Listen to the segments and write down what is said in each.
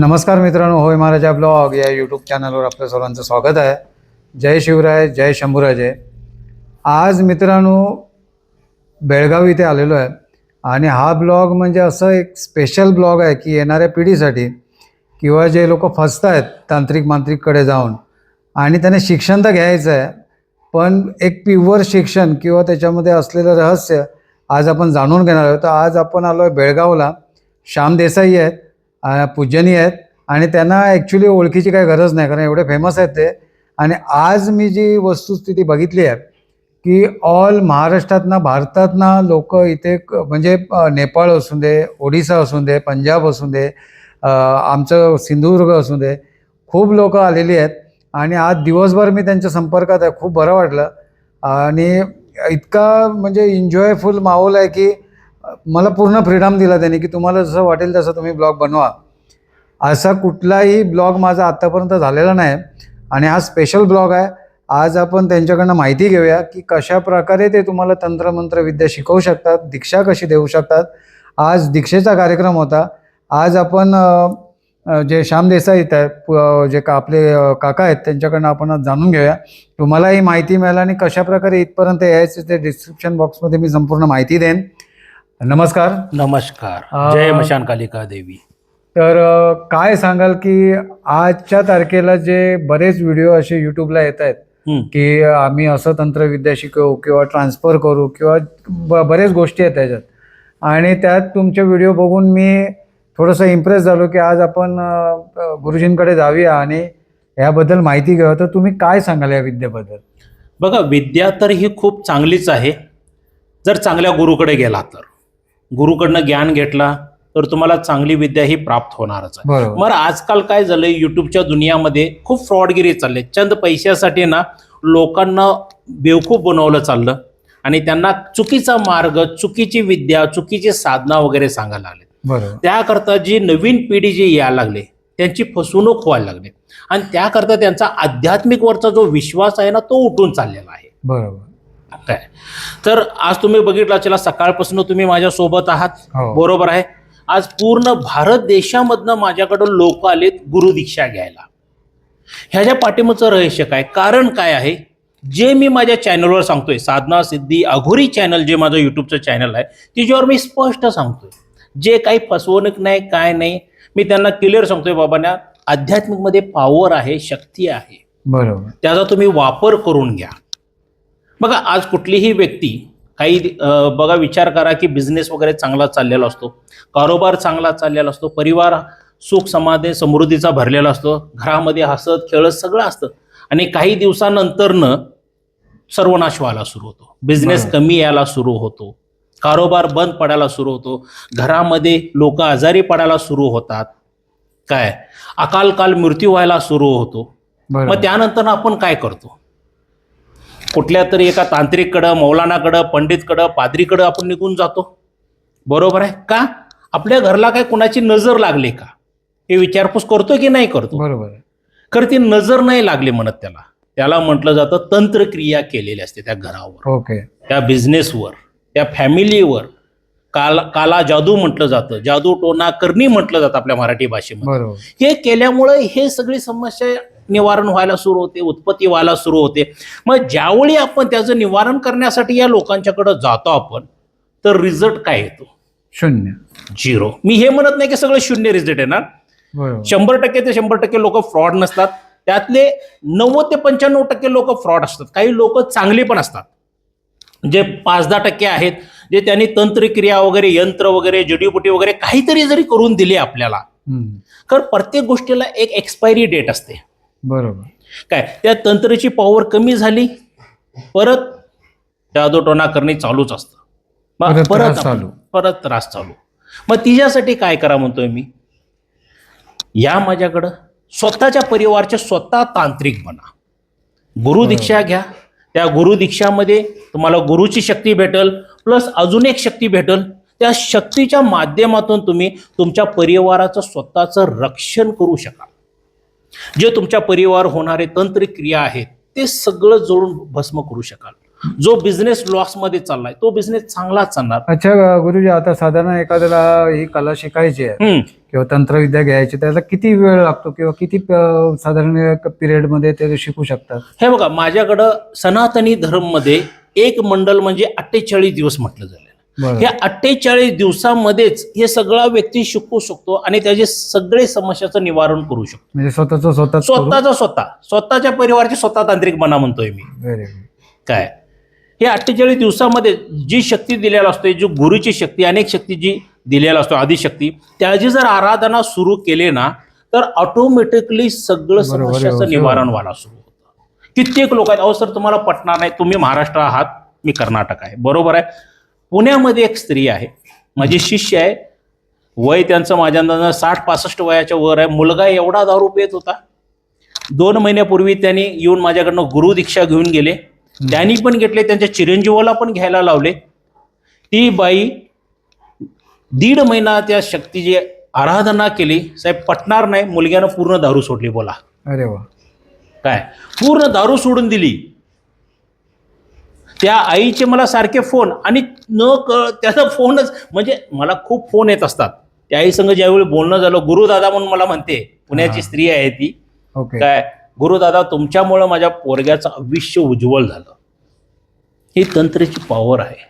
नमस्कार मित्रांनो होय महाराजा ब्लॉग या यूट्यूब चॅनलवर आपल्या सर्वांचं स्वागत आहे. जय शिवराय जय शंभूराजे. आज मित्रांनो बेळगाव इथे आलेलो आहे. आणि हा ब्लॉग म्हणजे असं एक स्पेशल ब्लॉग आहे की येणाऱ्या पिढीसाठी किंवा जे लोक फसत आहेत तांत्रिक मांत्रिककडे जाऊन आणि त्यांना शिक्षण तर घ्यायचं आहे पण एक प्युअर शिक्षण किंवा त्याच्यामध्ये असलेलं रहस्य आज आपण जाणून घेणार आहोत. तर आज आपण आलो आहे बेळगावला. श्याम देसाई आहेत. पूजनीय आहेत. आणि त्यांना ॲक्च्युली ओळखीची काही गरज नाही कारण एवढे फेमस आहेत ते. आणि आज मी जी वस्तुस्थिती बघितली आहे की ऑल महाराष्ट्रातनं भारतातना लोक इथे क- म्हणजे नेपाळ असून दे ओडिसा असून दे पंजाब असून दे आमचं सिंधुदुर्ग असू दे खूप लोक आलेली आहेत. आणि आज दिवसभर मी त्यांच्या संपर्कात आहे खूप बरं वाटलं. आणि इतका म्हणजे एन्जॉयफुल माहोल आहे की मला पूर्ण फ्रीडम दिला त्यांनी की तुम्हाला जसं वाटेल तसं तुम्ही ब्लॉग बनवा. असा कुठलाही ब्लॉग माझा आत्तापर्यंत झालेला नाही आणि हा स्पेशल ब्लॉग आहे. आज आपण त्यांच्याकडनं माहिती घेऊया की कशा प्रकारे ते तुम्हाला तंत्रमंत्र विद्या शिकवू शकतात दीक्षा कशी देऊ शकतात. आज दीक्षेचा कार्यक्रम होता. आज आपण जे श्याम देसाई आहेत जे का आपले काका आहेत त्यांच्याकडनं आपण आज जाणून घेऊया. तुम्हालाही माहिती मिळेल आणि कशाप्रकारे इथपर्यंत यायचं ते डिस्क्रिप्शन बॉक्समध्ये मी संपूर्ण माहिती देईन. नमस्कार. नमस्कार. जय मशान कालिका देवी. तर अ, काय सांगाल की आजच्या तारखेला जे बरेच व्हिडिओ असे यूट्यूबला येत आहेत की आम्ही असं तंत्रविद्या शिकवू किंवा ट्रान्सफर करू किंवा ब बरेच गोष्टी आहेत त्याच्यात. आणि त्यात तुमचे व्हिडिओ बघून मी थोडंसं इम्प्रेस झालो की आज आपण अ, अ, गुरुजींकडे जाऊया आणि याबद्दल माहिती घेऊ तर तुम्ही काय सांगाल या विद्येबद्दल? बघा विद्या तर ही खूप चांगलीच आहे. जर चांगल्या गुरुकडे गेला तर. गुरुकडनं ज्ञान घेतला तर तुम्हाला चांगली विद्या ही प्राप्त होणारच आहे. मग आजकाल काय झालंय युट्यूबच्या दुनियामध्ये खूप फ्रॉडगिरी चालले चंद पैशासाठी ना लोकांना बेवकूफ बनवलं चाललं आणि त्यांना चुकीचा मार्ग चुकीची विद्या चुकीची साधना वगैरे सांगायला लागले. त्याकरता जी नवीन पिढी जी यायला लागली त्यांची फसवणूक व्हायला लागली. आणि त्याकरता त्यांचा आध्यात्मिकवरचा जो विश्वास आहे ना तो उठून चाललेला आहे. बरोबर. काय? तर आज तुम्ही बघितलं असेल सकाळपासून तुम्ही माझ्या सोबत आहात. हो. बरोबर आहे. आज पूर्ण भारत देशामधनं माझ्याकडं लोक आलेत गुरुदीक्षा घ्यायला. ह्याच्या पाठीमागचं रहस्य काय? कारण काय आहे? जे मी माझ्या चॅनलवर सांगतोय साधना सिद्धी अघोरी चॅनल जे माझं युट्यूबचं चॅनल आहे तिच्यावर मी स्पष्ट सांगतोय. जे काही फसवणूक नाही काय नाही मी त्यांना क्लिअर सांगतोय बाबांना आध्यात्मिकमध्ये पॉवर आहे शक्ती आहे. बरोबर. त्याचा तुम्ही वापर करून घ्या. बघा आज कुठलीही व्यक्ती काही बघा विचार करा की बिझनेस वगैरे चांगला चाललेला असतो कारोबार चांगला चाललेला असतो परिवार सुख समाधी समृद्धीचा भरलेला असतो घरामध्ये हसत खेळत सगळं असतं आणि काही दिवसानंतरनं सर्वनाश व्हायला सुरू होतो. बिझनेस. कमी यायला सुरू होतो. कारोबार बंद पडायला सुरू होतो. घरामध्ये लोक आजारी पडायला सुरू होतात. काय? अकाल काल मृत्यू व्हायला सुरू होतो. मग त्यानंतर आपण काय करतो? कुठल्या तरी एका तांत्रिककडं मौलानाकडं पंडितकडं पादरीकडं आपण निघून जातो. बरोबर आहे? का? आपल्या घरला काय कुणाची नजर लागली का? हे विचारपूस करतो की नाही करतो? बरोबर. खरं ती नजर नाही लागली म्हणत त्याला. त्याला म्हटलं जातं तंत्रक्रिया केलेली असते त्या घरावर. ओके. त्या बिझनेसवर त्या फॅमिलीवर. काला काला जादू म्हटलं जातं. जादू टोना करणी म्हटलं जातं आपल्या मराठी भाषेमध्ये. हे केल्यामुळे हे सगळी समस्या निवारण व्हायला सुरू होते उत्पत्ती व्हायला सुरू होते. मग ज्यावेळी आपण त्याचं निवारण करण्यासाठी या लोकांच्याकडे जातो आपण तर रिझल्ट काय येतो? शून्य. झिरो मी हे म्हणत नाही की सगळं शून्य रिझल्ट येणार. शंभर टक्के ते शंभर टक्के लोक फ्रॉड नसतात. त्यातले नव्वद ते पंच्याण्णव टक्के लोक फ्रॉड असतात. काही लोक चांगली पण असतात. जे पाच दहा टक्के आहेत जे त्यांनी तंत्रक्रिया वगैरे यंत्र वगैरे जडीबुटी वगैरे काहीतरी जरी करून दिले आपल्याला. तर प्रत्येक गोष्टीला एक एक्सपायरी डेट असते. बरोबर. काय त्या तंत्रची पॉवर कमी झाली परत जादूटोना करणे चालूच असतं. मग परत त्रास आपण- चालू. परत त्रास चालू. मग तिच्यासाठी काय करा म्हणतोय मी? या माझ्याकडं स्वतःच्या परिवारचे स्वतः तांत्रिक बना. गुरु दीक्षा घ्या. त्या गुरु दीक्षामध्ये तुम्हाला गुरुची शक्ती भेटल प्लस अजून एक शक्ती भेटल. त्या शक्तीच्या माध्यमातून तुम्ही तुमच्या परिवाराचं स्वतःचं रक्षण करू शकाल. जे तुमच्या परिवार होणारे तंत्रक्रिया आहेत ते सगळं जोडून भस्म करू शकाल. जो बिझनेस लॉसमध्ये चाललाय तो बिझनेस चांगलाच चालणार. अच्छा गुरुजी आता साधारण एखाद्याला ही कला शिकायची आहे. किंवा तंत्रविद्या घ्यायची त्याला किती वेळ लागतो किंवा किती साधारण पिरियडमध्ये ते शिकू शकतात? हे बघा माझ्याकडं सनातनी धर्ममध्ये एक मंडल म्हणजे अठ्ठेचाळीस दिवस म्हटलं बरं या अठ्ठेचाळीस दिवसामध्येच हे सगळा व्यक्ती शिकू शकतो आणि त्याचे सगळे समस्याचं निवारण करू शकतो. म्हणजे स्वतःच स्वतः स्वतःचा स्वतः. स्वतःच्या परिवाराची स्वतः तांत्रिक बना म्हणतोय मी. काय? हे अठ्ठेचाळीस दिवसामध्ये जी शक्ती दिलेला असते जी गुरुची शक्ती अनेक शक्ती जी दिलेला असतो आदिशक्ती त्याची जर आराधना सुरू केली ना तर ऑटोमॅटिकली सगळं समस्याचं निवारण व्हायला सुरू होतं. कित्येक लोक आहेत अहो सर तुम्हाला पटणार नाही तुम्ही महाराष्ट्र आहात मी कर्नाटक आहे. बरोबर आहे? पुण्यामध्ये एक स्त्री आहे. माझी शिष्य आहे. वय त्यांचं माझ्या अंदाजानं साठ पासष्ट वयाच्या वर आहे. मुलगा एवढा दारू पित होता. दोन महिन्यापूर्वी त्यांनी येऊन माझ्याकडनं गुरु दीक्षा घेऊन गेले. त्यांनी पण घेतले. त्यांच्या चिरंजीवाला पण घ्यायला लावले. ती बाई दीड महिना त्या शक्तीची आराधना केली. साहेब पटणार नाही. मुलग्यानं पूर्ण दारू सोडली बोला. अरे वा. काय? पूर्ण दारू सोडून दिली. त्या आईचे मला सारखे फोन आणि न कळ त्याचा फोनच म्हणजे मला खूप फोन येत असतात. त्या आई संग ज्यावेळी बोलणं झालं गुरुदादा म्हणून मला म्हणते पुण्याची. स्त्री आहे ती. काय गुरुदादा तुमच्यामुळं माझ्या पोरग्याचं आयुष्य उज्ज्वल झालं. ही तंत्रीची पॉवर आहे.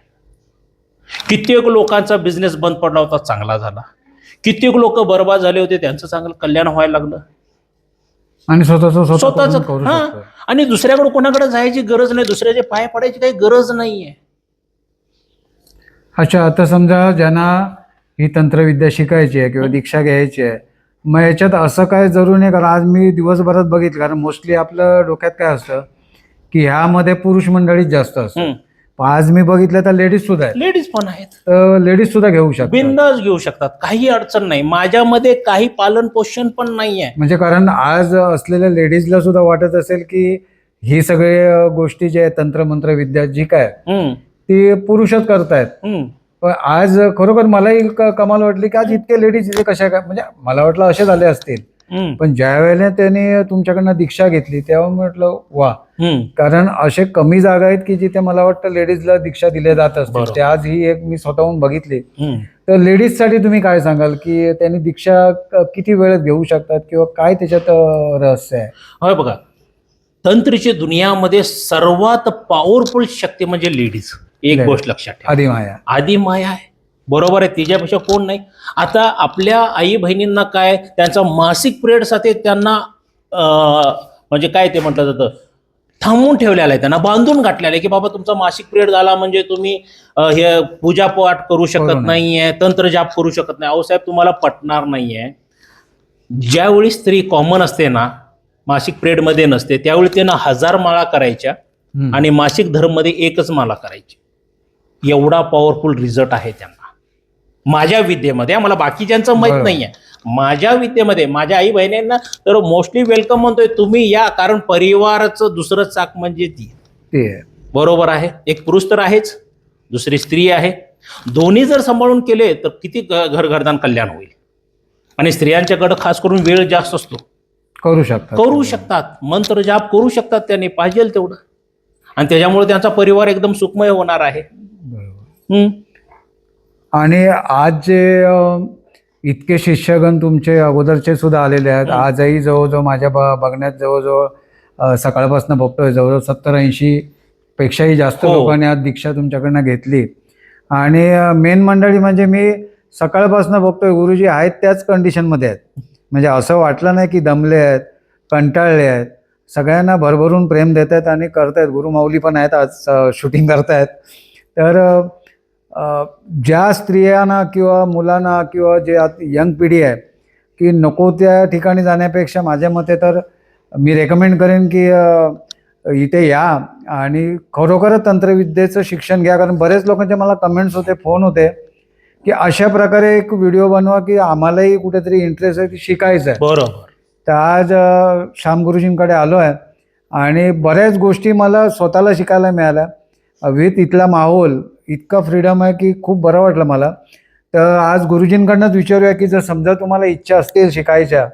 कित्येक लोकांचा बिझनेस बंद पडला होता चांगला झाला. कित्येक लोक बर्बाद झाले होते त्यांचं चांगलं कल्याण व्हायला लागलं. आणि स्वतःच स्वतः स्वतःच हा. आणि दुसऱ्याकडे कोणाकडे जायची गरज नाही दुसऱ्याचे पाय पडायची काही गरज नाहीये. अच्छा आता समजा ज्यांना ही तंत्रविद्या शिकायची आहे किंवा दीक्षा घ्यायची आहे मग याच्यात असं काय जरूर नाही? कारण आज मी दिवसभरात बघितलं कारण मोस्टली आपलं डोक्यात काय असतं की ह्यामध्ये पुरुष मंडळीच जास्त असतं आज मी बघितलं तर लेडीज सुद्धा आहेत. लेडीज पण आहेत. तर लेडीज सुद्धा घेऊ शकतात. बिंदास घेऊ शकतात. काही अडचण नाही. माझ्यामध्ये काही पालन पोषण पण नाहीये. म्हणजे कारण आज असलेल्या लेडीजला सुद्धा वाटत असेल की ही सगळे अ, गोष्टी जे आहेत तंत्रमंत्र विद्या जी काय हम्म, ती पुरुषच करतायत. हम्म. पण आज खरोखर मलाही क- कमाल वाटली की आज इतके लेडीज इथे कशा काय म्हणजे मला वाटलं असे झाले असतील. हम्म, पण ज्या वेळेला त्यांनी तुमच्याकडनं दीक्षा घेतली तेव्हा म्हटलं वा. कारण असे कमी जागा आहेत की जिथे मला वाटतं लेडीजला दीक्षा दिल्या जात बरोबर. ते आज ही एक मी स्वतःहून बघितली. तर लेडीजसाठी तुम्ही काय सांगाल की त्यांनी दीक्षा किती वेळेत घेऊ शकतात किंवा काय त्याच्यात रहस्य आहे? बघा तंत्रीची दुनियामध्ये सर्वात पॉवरफुल शक्ती म्हणजे लेडीज एक. गोष्ट लक्षात ठेवा. आधी माया. आधी माया आहे. बरोबर आहे तिच्यापेक्षा कोण नाही. आता आपल्या आई बहिणींना काय त्यांचा मासिक पिरियडसाठी त्यांना अं, म्हणजे काय ते म्हटलं जातं? थांबवून ठेवलेलं आहे त्यांना बांधून घातलेलं आहे की बाबा तुमचा मासिक पिरियड झाला म्हणजे तुम्ही हे पूजापाठ करू शकत. नाहीये तंत्र जाप करू शकत नाही अहो साहेब तुम्हाला पटणार नाहीये ज्यावेळी स्त्री कॉमन असते ना मासिक पिरियडमध्ये नसते त्यावेळी त्यांना हजार माळा करायच्या. आणि मासिक धर्ममध्ये एकच माला करायची एवढा पॉवरफुल रिझल्ट आहे त्यांना माझ्या विद्येमध्ये. मला बाकीच्यांचं माहीत बरोबर. नाहीये. माझ्या विद्येमध्ये माझ्या आई बहिणींना तर मोस्टली वेलकम म्हणतोय तुम्ही या कारण परिवाराचं दुसरं चाक म्हणजे ती. ते. आहे. बरोबर आहे. एक पुरुष तर आहेच दुसरी स्त्री आहे. दोन्ही जर सांभाळून केले तर किती घ- घर घरदान कल्याण होईल. आणि स्त्रियांच्याकडे खास करून वेळ जास्त असतो. करू शकतात. करू शकतात. मंत्र जाप करू शकतात त्यांनी पाहिजे तेवढं. आणि त्याच्यामुळे त्यांचा परिवार एकदम सुखमय होणार आहे. हम्म. आणि आज जे इतके शिष्यगण तुमचे अगोदरचे सुद्धा आलेले आहेत. आजही जवळजवळ माझ्या ब- बघण्यात जवळजवळ सकाळपासून बघतोय जवळजवळ सत्तर ऐंशी पेक्षाही जास्त हो. लोकांनी आज दीक्षा तुमच्याकडनं घेतली. आणि मेन मंडळी म्हणजे मी सकाळपासून बघतोय गुरुजी आहेत त्याच कंडिशनमध्ये आहेत. म्हणजे असं वाटलं नाही की दमले आहेत कंटाळले आहेत. सगळ्यांना भरभरून प्रेम देत आहेत आणि करतायत. गुरुमाऊली पण आहेत आज शूटिंग करतायत. तर ज्या स्त्रियांना किंवा मुलांना किंवा जे यंग पिढी आहे की नको त्या ठिकाणी जाण्यापेक्षा माझ्या मते तर मी रेकमेंड करेन की इथे या आणि खरोखरच तंत्रविद्येचं शिक्षण घ्या. कारण बरेच लोकांचे मला कमेंट्स होते फोन होते की अशा प्रकारे एक व्हिडिओ बनवा की आम्हालाही कुठेतरी इंटरेस्ट आहे की शिकायचं आहे. बरोबर. तर आज श्याम गुरुजींकडे आलो आहे आणि बऱ्याच गोष्टी मला स्वतःला शिकायला मिळाल्या. विथ इथला माहोल इतका फ्रीडम आहे की खूप बरं वाटलं मला. तर आज गुरुजींकडनंच विचारूया की जर समजा तुम्हाला इच्छा असतील शिकायच्या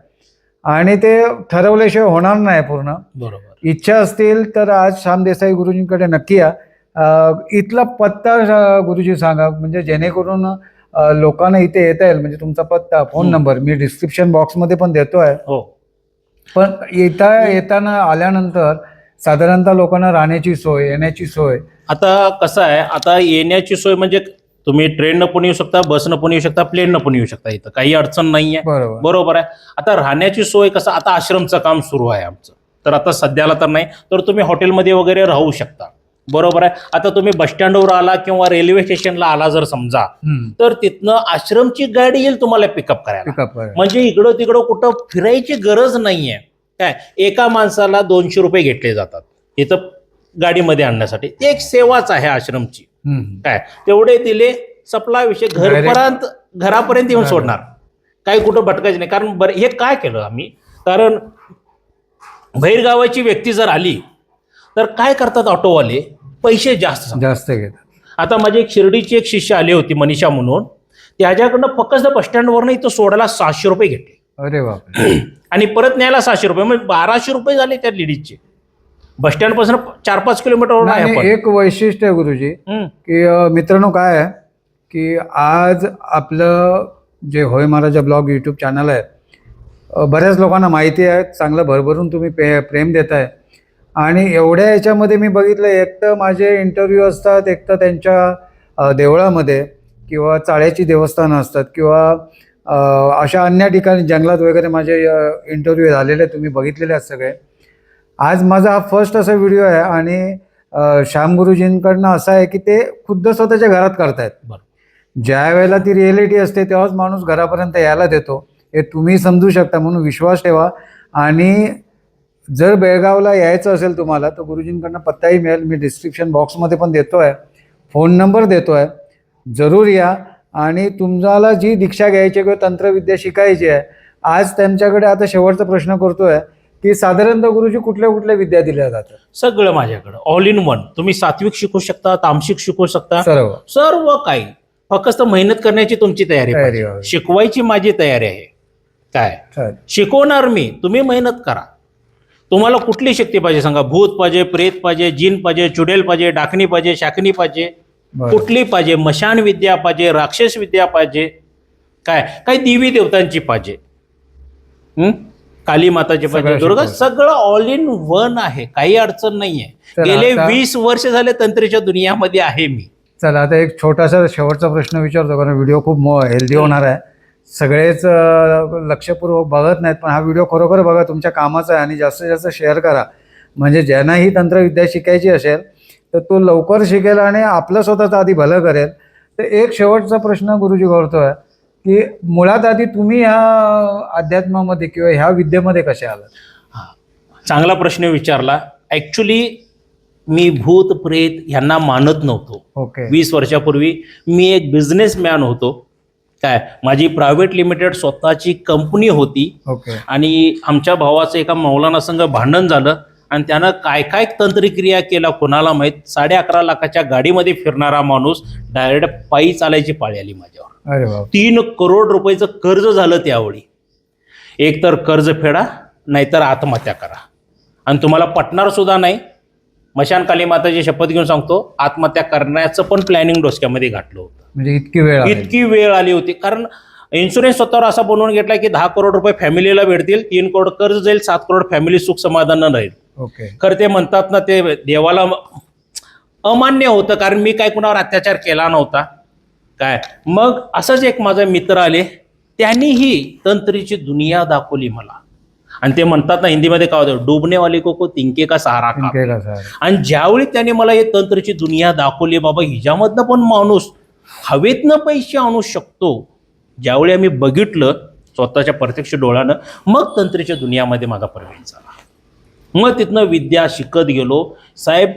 आणि ते ठरवल्याशिवाय होणार नाही पूर्ण. बरोबर. इच्छा असतील तर आज श्याम देसाई गुरुजींकडे नक्की या. इथला पत्ता गुरुजी सांगा म्हणजे जेणेकरून लोकांना इथे येता येईल म्हणजे तुमचा पत्ता फोन हं. नंबर मी डिस्क्रिप्शन बॉक्समध्ये पण देतोय. हो. पण येता येताना आल्यानंतर साधारणतः लोकांना राहण्याची सोय येण्याची सोय आता कसं आहे आता येण्याची सोय म्हणजे तुम्ही ट्रेननं पण येऊ शकता बसनं पण येऊ शकता प्लेननं पण येऊ शकता इथं. काही अडचण नाही आहे बरोबर आहे. आता राहण्याची सोय कसं आता आश्रमचं काम सुरू आहे आमचं. तर आता सध्याला तर नाही तर तुम्ही हॉटेलमध्ये वगैरे राहू शकता. बरोबर आहे. आता तुम्ही बस स्टँडवर आला किंवा रेल्वे स्टेशनला आला जर समजा तर तिथनं आश्रमची गाडी येईल तुम्हाला पिकअप करायला. म्हणजे इकडं तिकडं कुठं फिरायची गरज नाहीये. काय? एका माणसाला दोनशे रुपये घेतले जातात. इथं गाडीमध्ये आणण्यासाठी. ती एक सेवाच आहे आश्रमची. काय? तेवढे दिले सपला विषय घरपर्यंत घरापर्यंत येऊन. सोडणार. काही कुठं भटकायचं नाही. कारण बरं हे काय केलं आम्ही? कारण बाहेरगावाची व्यक्ती जर आली तर काय करतात ऑटोवाले? पैसे जास्त. जास्त घेतात. आता माझी एक शिर्डीची एक शिष्य आली होती मनीषा म्हणून. त्याच्याकडनं फक्त बस स्टँडवरनं इथं सोडायला सहाशे रुपये घेतले. अरे बापरे. आणि परत न्यायला सहाशे रुपये. म्हणजे बाराशे रुपये झाले त्या लेडीजचे. बस स्टँडपासून चार पाच किलोमीटरवर आहे नाही, आपण. एक वैशिष्ट्य आहे गुरुजी. की अ, मित्रांनो काय आहे की आज आपलं जे होय महाराजा ब्लॉग यूट्यूब चॅनल आहे अ, बऱ्याच लोकांना माहिती आहे चांगलं भरभरून तुम्ही पे प्रेम देताय. आणि एवढ्या याच्यामध्ये मी बघितलं एक तर माझे इंटरव्ह्यू असतात एक तर त्यांच्या अ, देवळामध्ये किंवा चाळ्याची देवस्थानं असतात किंवा अ, अशा अन्य ठिकाणी जंगलात वगैरे माझे इंटरव्ह्यू झालेले तुम्ही बघितलेले आहेत सगळे. आज माझा हा फर्स्ट असा व्हिडिओ आहे आणि श्याम गुरुजींकडनं असं आहे की ते खुद्द स्वतःच्या घरात करतायत. बरं. ज्या वेळेला ती रिएलिटी असते तेव्हाच माणूस घरापर्यंत यायला देतो. हे तुम्ही समजू शकता म्हणून विश्वास ठेवा. आणि जर बेळगावला यायचं असेल तुम्हाला तर गुरुजींकडनं पत्ताही मिळेल. मी डिस्क्रिप्शन बॉक्समध्ये पण देतो आहे फोन नंबर देतो आहे जरूर या. आणि तुम्हाला जी दीक्षा घ्यायची किंवा तंत्रविद्या शिकायची आहे आज त्यांच्याकडे आता शेवटचा प्रश्न करतोय. की साधारणतः गुरुजी कुठल्या कुठल्या विद्या दिल्या जातात? सगळं माझ्याकडं. ऑल इन वन तुम्ही सात्विक शिकू शकता तामसिक शिकू शकता. सर्व. सर्व काही. फक्त मेहनत करण्याची तुमची तयारी तयारी पाहिजे. शिकवायची माझी तयारी आहे. काय? चालेल शिकवणार मी. तुम्ही मेहनत करा. तुम्हाला कुठली शक्ती पाहिजे? सांगा भूत पाहिजे प्रेत पाहिजे जिन पाहिजे चुडेल पाहिजे डाकणी पाहिजे शाकणी पाहिजे. बरं. कुठली पाहिजे? मशान विद्या पाहिजे राक्षस विद्या पाहिजे. काय? काही देवी देवतांची पाहिजे. हं? काली माताची सगळं दुर्गा शिकवतं. सगळं ऑल इन वन आहे. काही अडचण नाहीये. गेले वीस वर्ष झाले तंत्रीच्या दुनियामध्ये आहे मी. चला आता एक छोटासा शेवटचा प्रश्न विचारतो कारण व्हिडिओ खूप मो हेल्दी होणार आहे. सगळेच लक्षपूर्वक बघत नाहीत पण हा व्हिडिओ खरोखर बघा तुमच्या कामाचा आहे आणि जास्तीत जास्त शेअर करा. म्हणजे ज्यांना ही तंत्रविद्या शिकायची असेल तर तो लवकर शिकेल आणि आपलं स्वतःचं आधी भलं करेल. तर एक शेवटचा प्रश्न गुरुजी करतोय. की मुळात आधी तुम्ही ह्या अध्यात्मामध्ये किंवा ह्या विद्येमध्ये कसे आलात? चांगला प्रश्न विचारला. ऍक्च्युली मी भूत प्रेत यांना मानत नव्हतो. ओके वीस वर्षापूर्वी मी एक बिझनेसमॅन होतो. काय? माझी प्रायव्हेट लिमिटेड स्वतःची कंपनी होती. ओके आणि आमच्या भावाचं एका मौलाना संघ भांडण झालं. आणि त्यानं काय काय तंत्रक्रिया केला कोणाला माहीत? साडे अकरा लाखाच्या गाडीमध्ये फिरणारा माणूस डायरेक्ट पायी चालायची पाळी आली माझ्यावर. तीन करोड रुपयाचं कर्ज झालं त्यावेळी. एक तर कर्ज फेडा नाहीतर आत्महत्या करा. आणि तुम्हाला पटणार सुद्धा नाही. मशान काली माताची शपथ घेऊन सांगतो आत्महत्या करण्याचं पण प्लॅनिंग डोसक्यामध्ये घातलं होतं. म्हणजे इतकी वेळ आली. इतकी वेळ आली होती. कारण इन्शुरन्स स्वतःवर असा बनवून घेतला की दहा करोड रुपये फॅमिलीला भेटतील तीन करोड कर्ज जाईल सात करोड फॅमिली सुख समाधान राहील. ओके. खरं ते म्हणतात ना ते देवाला अमान्य होतं. कारण मी काय कुणावर अत्याचार केला नव्हता. काय? मग असंच एक माझा मित्र आले त्यांनीही तंत्रीची दुनिया दाखवली मला. आणि ते म्हणतात ना हिंदीमध्ये काय होतं? डुबनेवाले को को तिंके का सहारा का आणि ज्यावेळी त्याने मला हे तंत्रची दुनिया दाखवली बाबा हिच्यामधनं पण माणूस हवेतनं पैसे आणू शकतो. ज्यावेळी आम्ही बघितलं स्वतःच्या प्रत्यक्ष डोळ्यानं मग तंत्रीच्या दुनियामध्ये माझा प्रवेश झाला. मग तिथनं विद्या शिकत गेलो. साहेब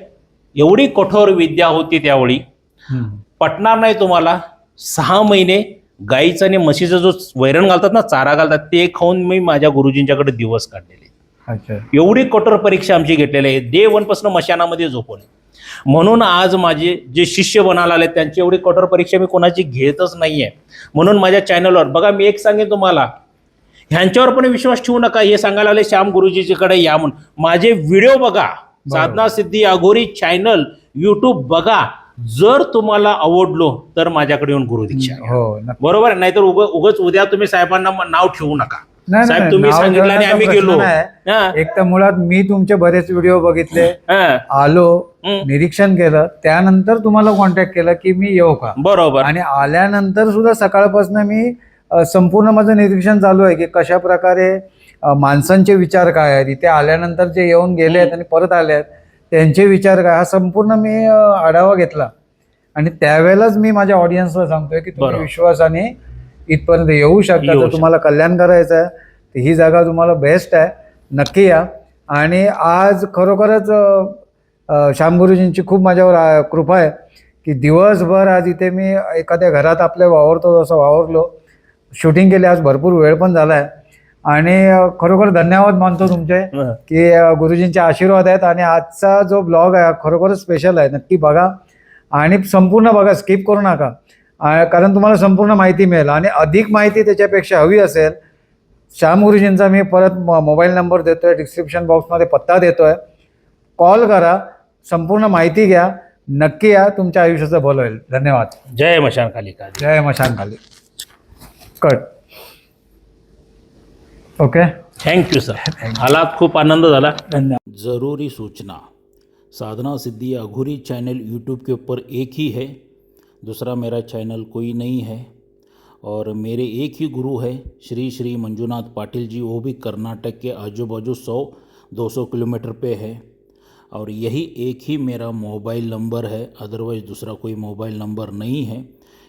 एवढी कठोर विद्या होती त्यावेळी. पटणार नाही तुम्हाला. सहा महिने गाईचं आणि म्हशीचं जो वैरण घालतात ना चारा घालतात ते खाऊन मी माझ्या गुरुजींच्याकडे दिवस काढलेले. अच्छा. एवढी कठोर परीक्षा आमची घेतलेली आहे. डे वनपासून मशानामध्ये झोपवले म्हणून आज माझे जे शिष्य बनायला आले त्यांची एवढी कठोर परीक्षा मी कोणाची घेतच नाहीये. म्हणून माझ्या चॅनलवर बघा मी एक सांगेन तुम्हाला. ह्यांच्यावर पण विश्वास ठेवू नका हे सांगायला आले श्याम गुरुजीकडे या म्हणून. माझे व्हिडिओ बघा. साधना सिद्धी अघोरी चॅनल युट्यूब बघा. जर तुम्हाला आवडलो तर माझ्याकडे येऊन गुरुदीक्षा घ्या. हो नक्की. बरोबर आहे? नाहीतर उग उगच उद्या तुम्ही साहेबांना म- नाव ठेवू नका. नाही, साहेब नाही, तुम्ही नाव सांगितलं आणि ठेवण्याचा आम्ही प्रश्न गेलो नाही. हा, एक तर मुळात मी तुमचे बरेच व्हिडिओ बघितले. हा, आलो. निरीक्षण केलं. त्यानंतर तुम्हाला कॉन्टॅक्ट केलं की मी येऊ का? बरोबर. आणि आल्यानंतर सुद्धा सकाळपासून मी अ, संपूर्ण माझं निरीक्षण चालू आहे की कशा प्रकारे अ, माणसांचे विचार काय आहेत. इथे आल्यानंतर जे येऊन गेले आहेत आणि परत आले आहेत त्यांचे विचार काय? हा संपूर्ण मी आढावा घेतला. आणि त्यावेळेलाच मी माझ्या ऑडियन्सला सांगतोय की तुम्ही. विश्वासाने इथपर्यंत येऊ शकता. तर तुम्हाला कल्याण करायचं आहे. तर ही जागा तुम्हाला बेस्ट आहे. नक्की या. आणि आज खरोखरच श्याम गुरुजींची खूप माझ्यावर कृपा आहे की दिवसभर आज इथे मी एखाद्या घरात आपल्या वावरतो तसं वावरलो. शूटिंग केली आज भरपूर वेळ पण झाला आहे आणि खरोखर धन्यवाद मानतो तुमचे. की गुरुजींचे आशीर्वाद आहेत आणि आजचा जो ब्लॉग आहे खरोखरच स्पेशल आहे. नक्की बघा आणि संपूर्ण बघा स्किप करू नका. कारण तुम्हाला संपूर्ण माहिती मिळेल आणि अधिक माहिती त्याच्यापेक्षा हवी असेल श्याम गुरुजींचा मी परत म- मोबाईल नंबर देतोय डिस्क्रिप्शन बॉक्समध्ये पत्ता देतोय. कॉल करा संपूर्ण माहिती घ्या नक्की या तुमच्या आयुष्याचं भलं होईल. धन्यवाद. जय मशान कालिका जय मशान खाली कट ओके थँक्यू सर आलात खूप आनंद झाला. धन्यवाद. ज़रूरी सूचना साधना सिद्धि अघूरी चैनल यूट्यूब के ऊपर एक ही है दूसरा मेरा चैनल कोई नहीं है और मेरे एक ही गुरु है श्री श्री मंजूनाथ पाटिल जी वो भी कर्नाटक के आजू बाजू सौ दो सौ किलोमीटर पे है और यही एक ही मेरा मोबाइल नंबर है अदरवाइज़ दूसरा कोई मोबाइल नंबर नहीं है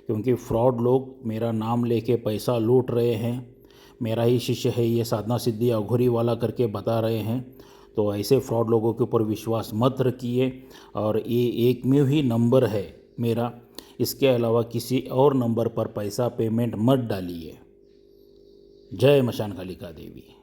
क्योंकि फ्रॉड लोग मेरा नाम लेके पैसा लूट रहे हैं मेरा ही शिष्य है, ये साधना सिद्धि अघोरी वाला करके बता रहे हैं। तो ऐसे फ्रॉड लोगों के ऊपर विश्वास मत रखिए, और ये एक में ही नंबर है मेरा। इसके अलावा किसी और नंबर पर पैसा पेमेंट मत डालिए। जय मशान कालिका देवी।